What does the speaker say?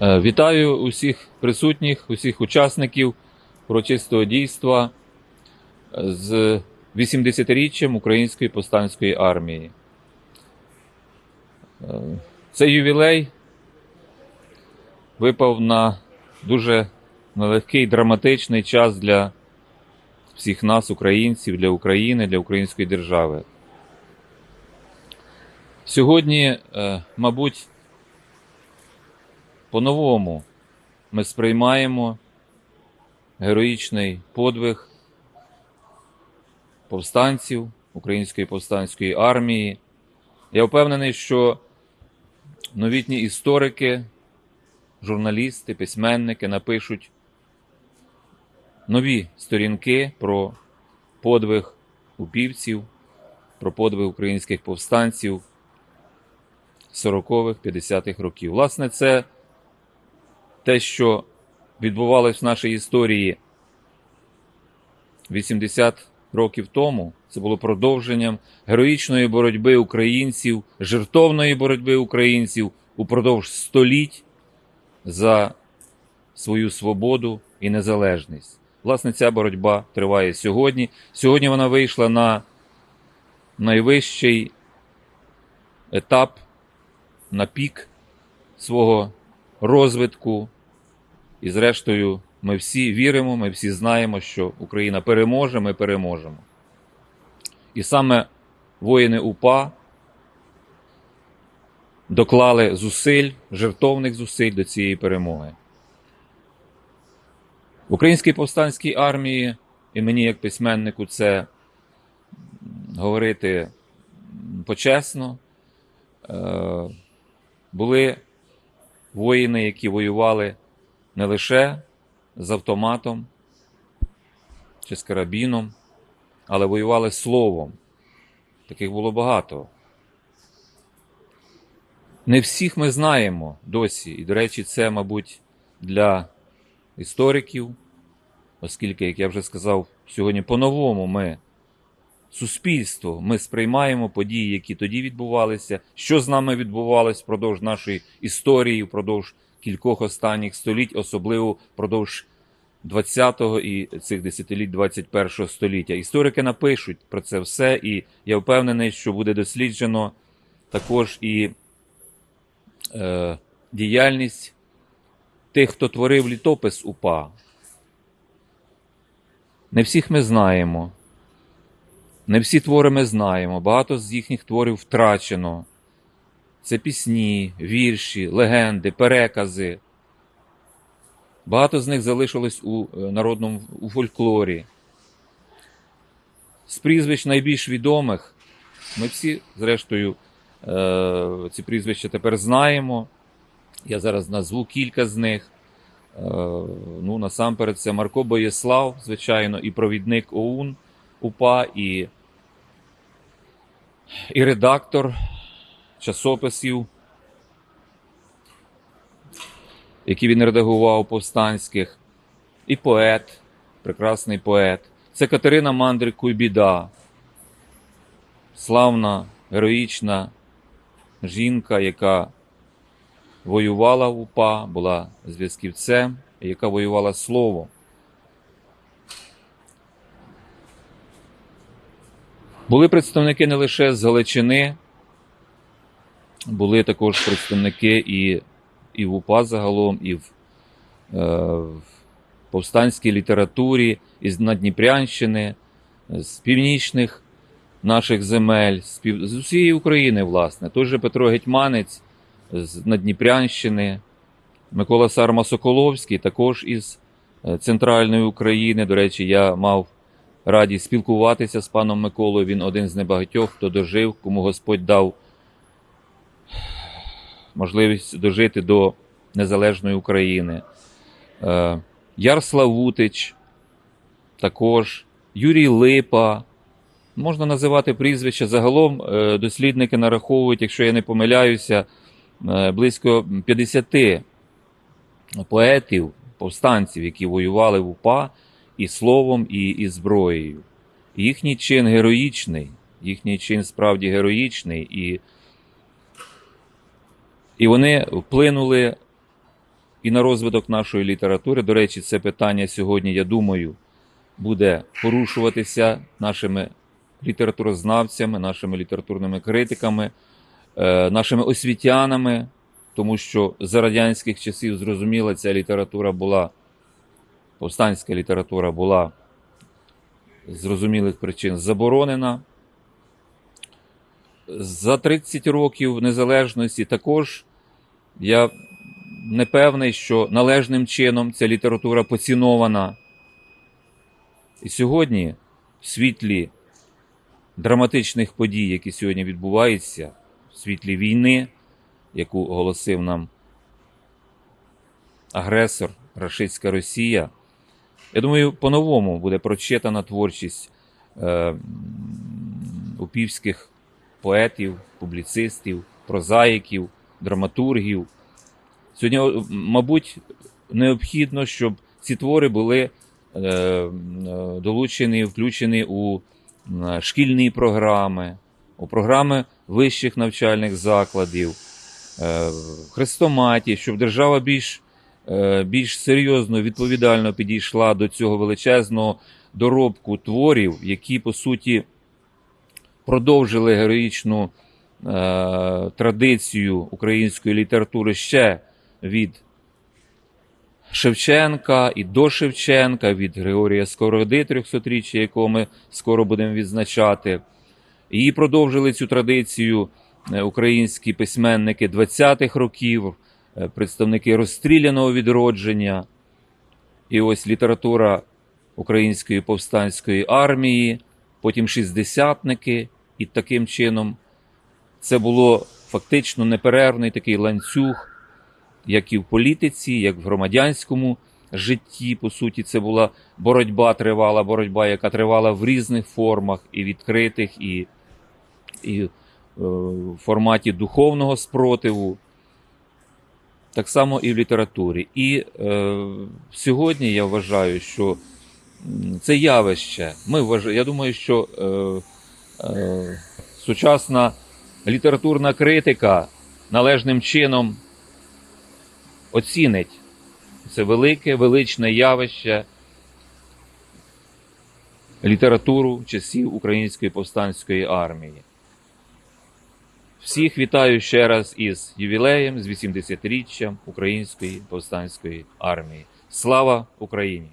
Е, Вітаю усіх присутніх, усіх учасників урочистого дійства з 80-річчям Української повстанської армії. Е, Цей ювілей випав на дуже нелегкий драматичний час для всіх нас, українців, для України, для української держави. Сьогодні, е, мабуть, по-новому ми сприймаємо героїчний подвиг повстанців Української повстанської армії. Я впевнений, що новітні історики, журналісти, письменники напишуть нові сторінки про подвиг упівців, про подвиг українських повстанців 40-х, 50-х років. Власне, це те, що відбувалось в нашій історії 80 років тому, це було продовженням героїчної боротьби українців, жертовної боротьби українців упродовж століть за свою свободу і незалежність. Власне, ця боротьба триває сьогодні. Сьогодні вона вийшла на найвищий етап, на пік свого розвитку. І зрештою, ми всі віримо, ми всі знаємо, що Україна переможе, ми переможемо. І саме воїни УПА доклали зусиль, жертовних зусиль до цієї перемоги. В Українській повстанській армії, і мені, як письменнику, це говорити почесно. Е, були воїни, які воювали не лише з автоматом чи з карабіном, але воювали словом. Таких було багато. Не всіх ми знаємо досі. І, до речі, це, мабуть, для істориків, оскільки, як я вже сказав, сьогодні по-новому ми суспільство, ми сприймаємо події, які тоді відбувалися, що з нами відбувалось впродовж нашої історії, впродовж кількох останніх століть, особливо впродовж 20-го і цих десятиліть 21-го століття. Історики напишуть про це все, і я впевнений, що буде досліджено також і е, діяльність тих, хто творив літопис УПА. Не всіх ми знаємо. Не всі твори ми знаємо, багато з їхніх творів втрачено. Це пісні, вірші, легенди, перекази. Багато з них залишилось у е, народному у фольклорі. З прізвищ найбільш відомих ми всі, зрештою, е, ці прізвища тепер знаємо. Я зараз назву кілька з них. Е, ну, насамперед, це Марко Боєслав, звичайно, і провідник ОУН УПА, і і редактор часописів, які він редагував повстанських, і поет, прекрасний поет. Це Катерина Мандрик Куйбіда, славна, героїчна жінка, яка воювала в УПА, була зв'язківцем, яка воювала словом. Були представники не лише з Галичини, були також представники і, і в УПА загалом, і в, е, в повстанській літературі, із Надніпрянщини, з північних наших земель, з, пів... з усієї України, власне. Той же Петро Гетьманець з Надніпрянщини, Микола Сарма Соколовський, також із е, центральної України. До речі, я мав раді спілкуватися з паном Миколою. Він один з небагатьох, хто дожив, кому Господь дав можливість дожити до незалежної України. Е, Ярослав Вутич, також Юрій Липа. Можна називати прізвища. Загалом е, дослідники нараховують, якщо я не помиляюся, е, близько 50 поетів, повстанців, які воювали в УПА і словом, і, і зброєю. Їхній чин героїчний, їхній чин справді героїчний, і, і вони вплинули і на розвиток нашої літератури. До речі, це питання сьогодні, я думаю, буде порушуватися нашими літературознавцями, нашими літературними критиками, е, нашими освітянами, тому що за радянських часів зрозуміло, ця література була, повстанська література була з зрозумілих причин заборонена. За 30 років незалежності також я не певний, що належним чином ця література поцінована. І сьогодні, в світлі драматичних подій, які сьогодні відбуваються, в світлі війни, яку оголосив нам агресор, рашистська Росія, я думаю, по-новому буде прочитана творчість е, упівських поетів, публіцистів, прозаїків, драматургів. Сьогодні, мабуть, необхідно, щоб ці твори були е, е, долучені, включені у шкільні програми, у програми вищих навчальних закладів, е, хрестоматі, щоб держава більш, більш серйозно, відповідально підійшла до цього величезного доробку творів, які, по суті, продовжили героїчну традицію української літератури ще від Шевченка і до Шевченка, від Григорія Сковороди, 300-річчя, якого ми скоро будемо відзначати. І продовжили цю традицію е, українські письменники 20-х років, е, представники розстріляного відродження. І ось література Української повстанської армії, потім шістдесятники, і таким чином це було фактично неперервний такий ланцюг, як і в політиці, як в громадянському житті. По суті, це була боротьба тривала, боротьба, яка тривала в різних формах, і відкритих, і, і е, в форматі духовного спротиву. Так само і в літературі. І е, сьогодні я вважаю, що це явище. Ми вваж... Я думаю, що е, е, сучасна літературна критика належним чином оцінить це велике, величне явище літературу часів Української повстанської армії. Всіх вітаю ще раз із ювілеєм, з 80-річчям Української повстанської армії. Слава Україні!